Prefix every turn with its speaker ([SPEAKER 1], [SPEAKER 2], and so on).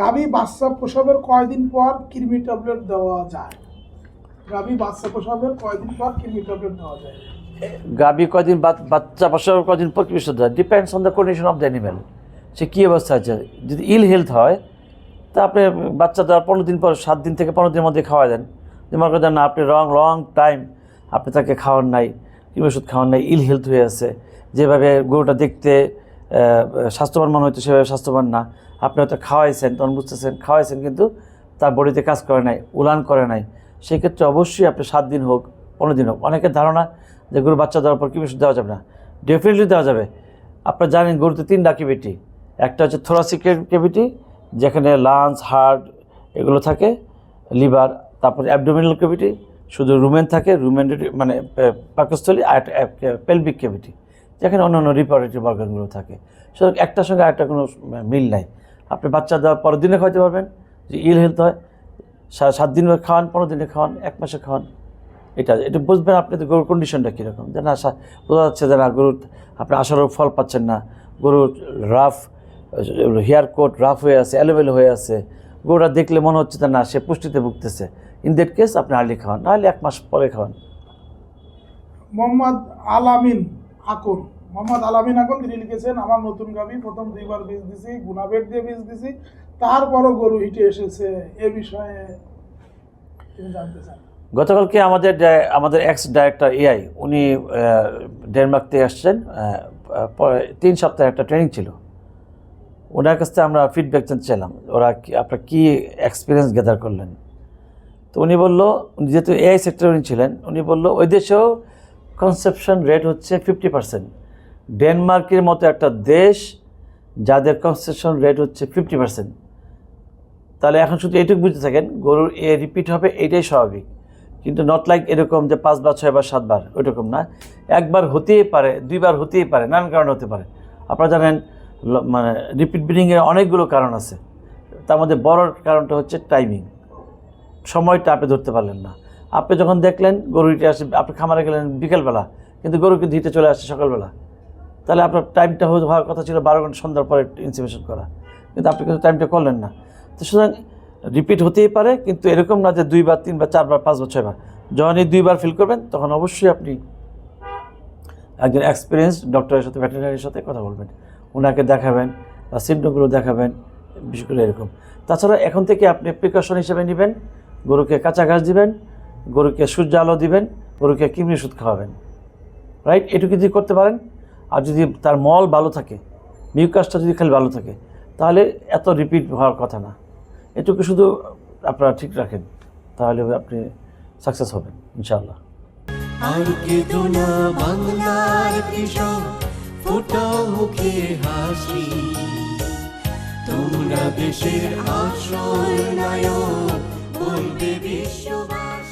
[SPEAKER 1] গাভী বাচ্চা প্রসবের কয়দিন পর কৃমি ট্যাবলেট দেওয়া যায়? গাভী বাচ্চা প্রসবের কয়দিন পর কৃমি ট্যাবলেট দেওয়া যায়?
[SPEAKER 2] গাবি কদিন বাচ্চা প্রসব কদিন পর কি ওষুধ দেয় depends on the condition of the animal সে কী অবস্থা আছে? যদি ইল হেলথ হয়, তা আপনি বাচ্চা দেওয়ার পনেরো দিন পর, সাত দিন থেকে পনেরো দিনের মধ্যে খাওয়া দেন। মনে করেন না, আপনি রং লং টাইম আপনি তাকে খাওয়ান নাই কি ওষুধ খাওয়ান নাই ইল হেলথ হয়ে আছে, যেভাবে গরুটা দেখতে স্বাস্থ্যবান মনে হচ্ছে সেভাবে স্বাস্থ্যবান না। আপনি হয়তো খাওয়াইছেন, তখন বুঝতেছেন, খাওয়াইছেন কিন্তু তার বডিতে কাজ করে নাই, উলান করে নাই। সেই ক্ষেত্রে অবশ্যই আপনি সাত দিন হোক, পনেরো দিন হোক, অনেকের ধারণা যে গরু বাচ্চা দেওয়ার পর কি ওষুধ দেওয়া যাবে না। ডেফিনেটলি দেওয়া যাবে। আপনারা জানেন গরুতে তিনটা কেভিটি একটা হচ্ছে থোরাসিক কেভিটি যেখানে লাঞ্চ হার্ট এগুলো থাকে লিভার তারপর অ্যাবডোমিনাল কেভিটি শুধু রুমেন থাকে রুমেন মানে পাকস্থলী আর পেলভিক কেভিটি যেখানে অন্য অন্য রিপারেটিভ অর্গানগুলো থাকে। সুতরাং একটার সঙ্গে আরেকটা কোনো মিল নাই। আপনি বাচ্চা দেওয়ার পরের দিনে খাওয়াতে পারবেন যে ইল হেলথ হয় সাত দিন খাওয়ান পনেরো দিনে খাওয়ান, এক মাসে খাওয়ান, এটা এটা বুঝবেন আপনি তো গরুর কন্ডিশনটা কীরকম, যে না বোঝা যাচ্ছে যে না, গরুর, আপনি আসারও ফল পাচ্ছেন না, গরুর রাফ হেয়ার কোট রাফ হয়ে আছে অ্যালোভেল হয়ে আছে, গরুটা দেখলে মনে হচ্ছে যে না, সে পুষ্টিতে ভুগতেছে ইন দ্যাট কেস আপনি আর্লি খাওয়ান, নাহলে এক মাস পরে খাওয়ান।
[SPEAKER 1] মোহাম্মদ আলামিন আকন মোহাম্মদ আলামিন আকন তিনি লিখেছেন আমার নতুন গাভী প্রথম দুইবার বীজ দিছি গুনাবেট দিয়ে বীজ দিছি, তারপরও গরু হিটে এসেছে, এ বিষয়ে তিনি জানতে চান।
[SPEAKER 2] গতকালকে আমাদের আমাদের এক্স ডাইরেক্টর এআই উনি ডেনমার্ক থেকে আসছেন তিন সপ্তাহে একটা ট্রেনিং ছিল। ওনার কাছ থেকে আমরা ফিডব্যাক চাইলাম, ওরা আপনার কী এক্সপিরিয়েন্স গ্যাদার করলেন? তো উনি বলল, উনি যেহেতু এআই সেক্টরে উনি ছিলেন, উনি বলল, ওই দেশেও কনসেপশন রেট হচ্ছে ফিফটি পার্সেন্ট ডেনমার্কের মতো একটা দেশ যাদের কনসেশন রেট হচ্ছে ফিফটি পার্সেন্ট তাহলে এখন শুধু এইটুকু বুঝতে থাকেন, গরুর এ রিপিট হবে এইটাই স্বাভাবিক। কিন্তু নট লাইক এরকম যে পাঁচবার ছয়বার সাতবার ওইরকম না। একবার হতেই পারে, দুইবার হতেই পারে, নানান কারণ হতে পারে। আপনারা জানেন মানে রিপিট ব্রিডিংয়ের অনেকগুলো কারণ আছে। তার মধ্যে বড় কারণটা হচ্ছে টাইমিং সময়টা আপনি ধরতে পারলেন না। আপনি যখন দেখলেন গরু হিটে আসে, আপনি খামারে গেলেন বিকেলবেলা, কিন্তু গরু কিন্তু হিটে চলে আসছে সকালবেলা। তাহলে আপনার টাইমটা হওয়ার কথা ছিল, বারো ঘণ্টা সন্ধ্যার পরে ইনসিমেশন করা। কিন্তু আপনি কিন্তু টাইমটা করলেন না। তো সুতরাং রিপিট হতেই পারে, কিন্তু এরকম না যে দুইবার, তিনবার, চারবার, পাঁচবার, ছয়বার। যখন এই দুইবার ফিল করবেন, তখন অবশ্যই আপনি একজন এক্সপিরিয়েন্স ডক্টরের সাথে ভেটেরিনারির সাথে কথা বলবেন। ওনাকে দেখাবেন বা সিমটমগুলো দেখাবেন, বিশেষ করে এরকম। তাছাড়া এখন থেকে আপনি প্রিকশন হিসেবে নেবেন। গরুকে কাঁচা ঘাস দিবেন, গরুকে সূর্য আলো দিবেন, গরুকে কিমনি ওষুধ খাওয়াবেন। রাইট এটুকু যদি করতে পারেন আর যদি তার মল ভালো থাকে মিউকাসটা যদি খালি ভালো থাকে, তাহলে এত রিপিট হওয়ার কথা না। এটুকু শুধু আপনারা ঠিক রাখেন, তাহলে আপনি সাকসেস হবেন, ইনশাআল্লাহ।
[SPEAKER 3] আর তোমরা দেশের আসল নায়ক, বলবে বিশ্ববাসী।